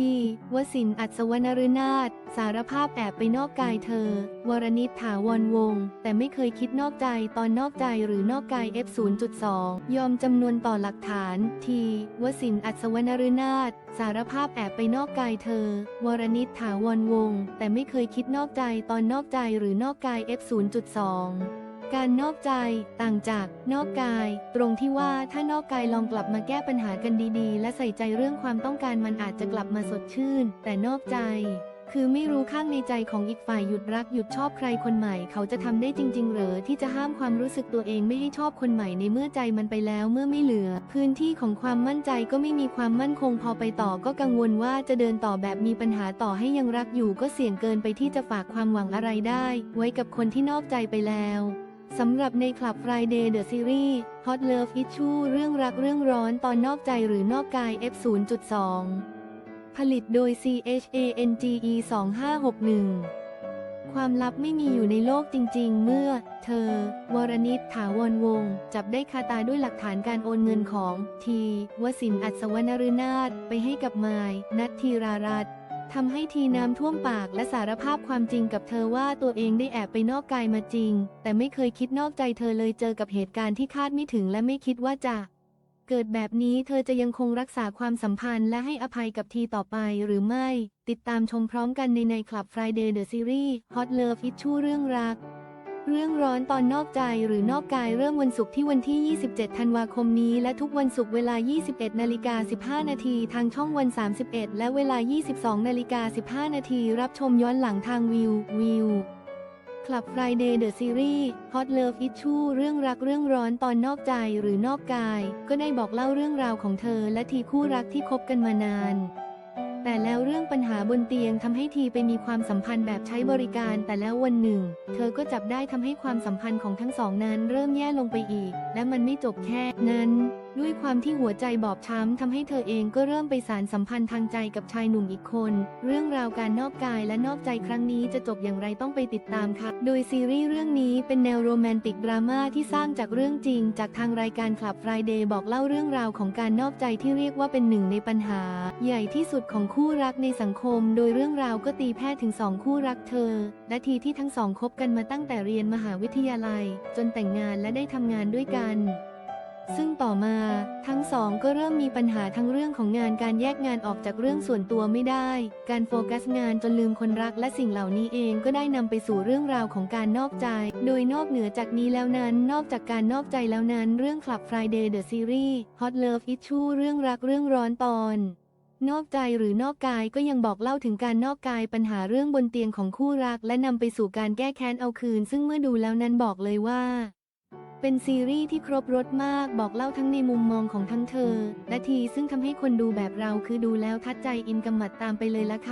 ที่ วสินอัศวนฤนาถสารภาพแอบไปนอกกายเธอ วรนิษฐถาวรวง แต่ไม่เคยคิดนอกใจตอนนอกใจหรือนอกกาย F 0.2ยอมจำนวนต่อหลักฐาน ที วสินอัศวนฤนาถสารภาพแอบไปนอกกายเธอ วรนิษฐถาวรวง แต่ไม่เคยคิดนอกใจตอนนอกใจหรือนอกกาย F 0.2 การนอกใจต่างจากนอกกาย ตรงที่ว่าถ้านอกกายลองกลับมาแก้ปัญหากันดีๆ และใส่ใจเรื่องความต้องการมันอาจจะกลับมาสดชื่น แต่นอกใจ คือไม่รู้ข้างในใจของอีกฝ่ายหยุดรักหยุดชอบใครคนใหม่ เขาจะทำได้จริง ๆ หรือที่จะห้ามความรู้สึกตัวเองไม่ให้ชอบคนใหม่ในเมื่อใจมันไปแล้วเมื่อไม่เหลือ พื้นที่ของความมั่นใจก็ไม่มีความมั่นคงพอไปต่อก็กังวลว่าจะเดินต่อแบบมีปัญหาต่อให้ยังรักอยู่ก็เสี่ยงเกินไปที่จะฝากความหวังอะไรได้ ไว้กับคนที่นอกใจไปแล้ว สำหรับในคลับ Friday The Series Hot Love Issue เรื่องรักเรื่องร้อนตอนนอกใจหรือนอกกาย F 0.2 ผลิตโดย CHANGE 2561 ความลับไม่มีอยู่ในโลกจริง ๆ เมื่อ เธอ วรนิษฐถาวรวงศ์จับได้คาตาด้วยหลักฐานการโอนเงินของ ที วสินทร์อัศวนฤนาถไปให้กับมาย นัทธีรารัตน์ ทำให้ทีน้ำท่วมปากและสารภาพความจริงกับเธอว่าตัวเองได้แอบไปนอกกายมาจริง แต่ไม่เคยคิดนอกใจเธอเลยเจอกับเหตุการณ์ที่คาดไม่ถึงและไม่คิดว่าจะ เกิดแบบนี้เธอจะยังคงรักษาความสัมพันธ์และให้อภัยกับทีต่อไปหรือไม่ ติดตามชมพร้อมกันในในคลับ Friday The Series Hot Love Issue เรื่องรัก เรื่องร้อนตอนนอกใจหรือนอกกายเริ่มวันศุกร์ที่วันที่ 27 ธันวาคมนี้ และทุกวันศุกร์เวลา 21 นาฬิกา 15 นาทีทางช่องวัน 31 และเวลา 22 นาฬิกา 15 นาทีรับชมย้อนหลังทางวิววิวคลับ Friday The Series Hot Love Issue เรื่องรักเรื่องร้อนตอนนอกใจหรือนอกกาย ก็ได้บอกเล่าเรื่องราวของเธอและทีคู่รักที่คบกันมานาน แต่แล้วเรื่องปัญหาบนเตียงทำให้ทีไปมีความสัมพันธ์แบบใช้บริการ แต่แล้ววันหนึ่ง เธอก็จับได้ทำให้ความสัมพันธ์ของทั้งสองนั้นเริ่มแย่ลงไปอีก และมันไม่จบแค่นั้นด้วยความที่หัวใจบอบช้ำทำให้เธอเองก็เริ่มไปสารสัมพันธ์ทางใจกับชายหนุ่มอีกคน เรื่องราวการนอกกายและนอกใจครั้งนี้จะจบอย่างไรต้องไปติดตามค่ะ โดยซีรีส์เรื่องนี้เป็นแนวโรแมนติกดราม่าที่สร้างจากเรื่องจริง จากทางรายการคลับ Friday บอกเล่าเรื่องราวของการนอกใจที่เรียกว่าเป็นหนึ่งในปัญหา ใหญ่ที่สุดของคู่รักในสังคม โดยเรื่องราวก็ตีแพร่ถึงสองคู่รักเธอ และทีที่ทั้งสองคบกันมาตั้งแต่เรียนมหาวิทยาลัย จนแต่งงานและได้ทำงานด้วยกัน ซึ่งต่อมาทั้งสองก็เริ่มมีปัญหาทั้งเรื่องของงานการแยกงานออกจากเรื่องส่วนตัวไม่ได้ การโฟกัสงานจนลืมคนรักและสิ่งเหล่านี้เองก็ได้นำไปสู่เรื่องราวของการนอกใจ โดยนอกเหนือจากนี้แล้วนั้น นอกจากการนอกใจแล้วนั้น เรื่อง Club Friday The Series Hot Love Issue เรื่องรักเรื่องร้อนตอน นอกใจหรือนอกกายก็ยังบอกเล่าถึงการนอกกายปัญหาเรื่องบนเตียงของคู่รัก และนำไปสู่การแก้แค้นเอาคืน ซึ่งเมื่อดูแล้วนั้นบอกเลยว่า เป็นซีรีส์ที่ครบรถมากบอกเล่าทั้งในมุมมองของทั้งเธอ และทีซึ่งทำให้คนดูแบบเราคือดูแล้วทัดใจอินกำหมัดตามไปเลยละค่ะ